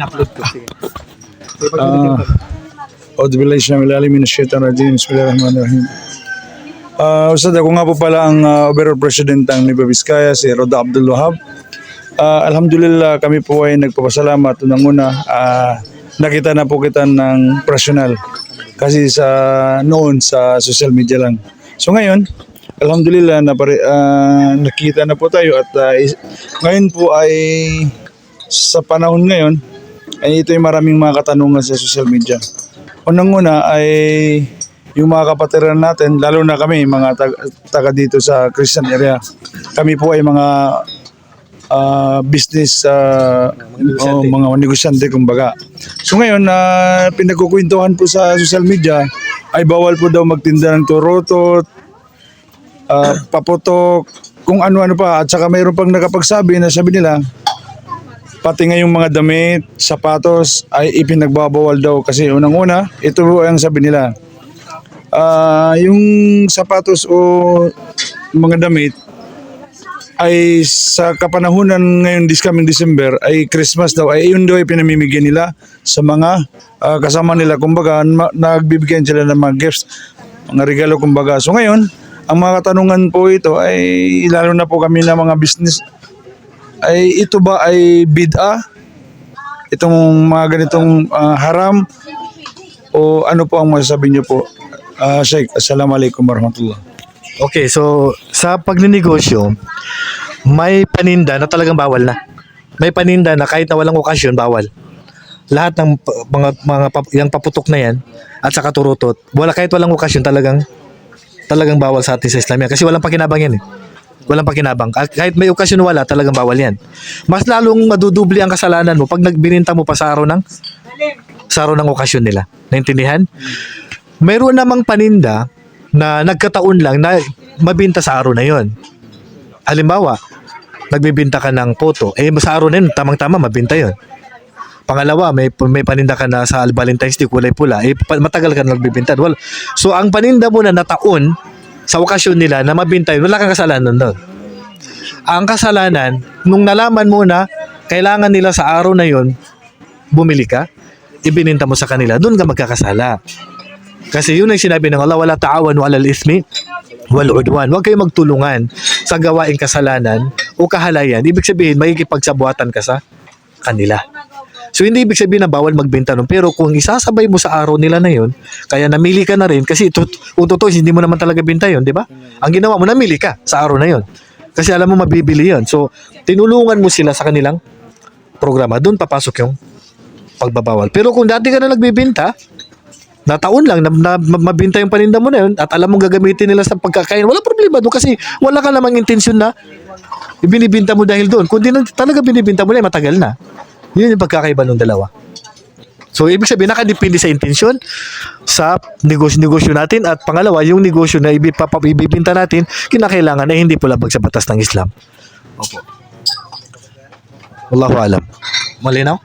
Na-upload ko. Sige. Ah, Audu billahi syamil alim min syaitan rajim. Bismillahirrahmanirrahim. Ah, Ustad, ako nga po pala ang uh, overall president ng Nueva Vizcaya, si Roda Abdul Wahab. Ah, alhamdulillah, kami po ay nagpapasalamat. Unang-una, ah, nakita na po kita ng personal. Kasi sa noon, sa social media lang. So ngayon, alhamdulillah, napare, ah, nakita na po tayo at ah, is- ngayon po ay sa panahon ngayon, ay ito yung maraming mga katanungan sa social media. Unang-una ay yung mga kapatiran natin, lalo na kami, mga taga, taga dito sa Christian area. Kami po ay mga ah, business, ah, o mga negosyante kumbaga. So ngayon, na pinagkukwentuhan po sa social media, ay bawal po daw magtinda ng turotot, ah, paputok, kung ano-ano pa. At saka mayroon pang nakapagsabi na sabi nila, pati nga yung mga damit, sapatos ay ipinagbabawal daw kasi unang-una, ito ang sabi nila. Ah, yung sapatos o mga damit ay sa kapanahunan ngayon this coming December ay Christmas daw ay yun daw ay pinamimigyan nila sa mga ah, kasama nila kumbaga ma- nagbibigyan sila ng mga gifts mga regalo kumbaga so ngayon ang mga katanungan po ito ay lalo na po kami na mga business ay ito ba ay bid'a? Itong mga ganitong ah, haram? O ano po ang masasabi niyo po? Ah, Sheikh, Assalamualaikum warahmatullah. Okay, so sa pagninegosyo, may paninda na talagang bawal na. May paninda na kahit na walang okasyon, bawal. Lahat ng mga mga yung paputok na yan at saka turutot, wala kahit walang okasyon talagang talagang bawal sa atin sa Islam yan. Kasi walang pakinabang yan eh. Walang pakinabang. Kahit may okasyon wala, talagang bawal yan. Mas lalong madudubli ang kasalanan mo pag nagbininta mo pa sa araw ng sa araw ng okasyon nila. Naintindihan? Mayroon namang paninda na nagkataon lang na mabinta sa araw na yon. Halimbawa, nagbibinta ka ng photo, eh sa araw na yun, tamang-tama, mabinta yon. Pangalawa, may, may paninda ka na sa Valentine's Day, kulay pula, eh matagal ka na nagbibinta. Well, so, ang paninda mo na na taon, sa okasyon nila na mabinta yun, wala kang kasalanan doon. Ang kasalanan, nung nalaman mo na kailangan nila sa araw na yon, bumili ka, ibininta mo sa kanila, doon ka magkakasala. Kasi yun ang sinabi ng Allah, wala ta'awanu alal ismi wal udwan. Huwag kayong magtulungan sa gawaing kasalanan o kahalayan. Ibig sabihin, makikipagsabuatan ka sa kanila. So hindi ibig sabihin na bawal magbenta nun. Pero kung isasabay mo sa araw nila na yun, kaya namili ka na rin kasi ito, kung totoo, hindi mo naman talaga binta yun, di ba? Ang ginawa mo, namili ka sa araw na yun. Kasi alam mo mabibili yun. So, tinulungan mo sila sa kanilang programa. Doon papasok yung pagbabawal. Pero kung dati ka na nagbibenta, na taon lang na, na ma- mabinta yung paninda mo na yun at alam mong gagamitin nila sa pagkakain, wala problema doon kasi wala ka namang intensyon na ibinibinta mo dahil doon. Kung di na talaga binibinta mo na, matagal na. Yun yung pagkakaiba ng dalawa. So, ibig sabihin, nakadepende sa intensyon sa negosyo-negosyo natin at pangalawa, yung negosyo na ibibinta natin, kinakailangan na hindi pulabag sa batas ng Islam. Opo. Wallahu alam. Malinaw?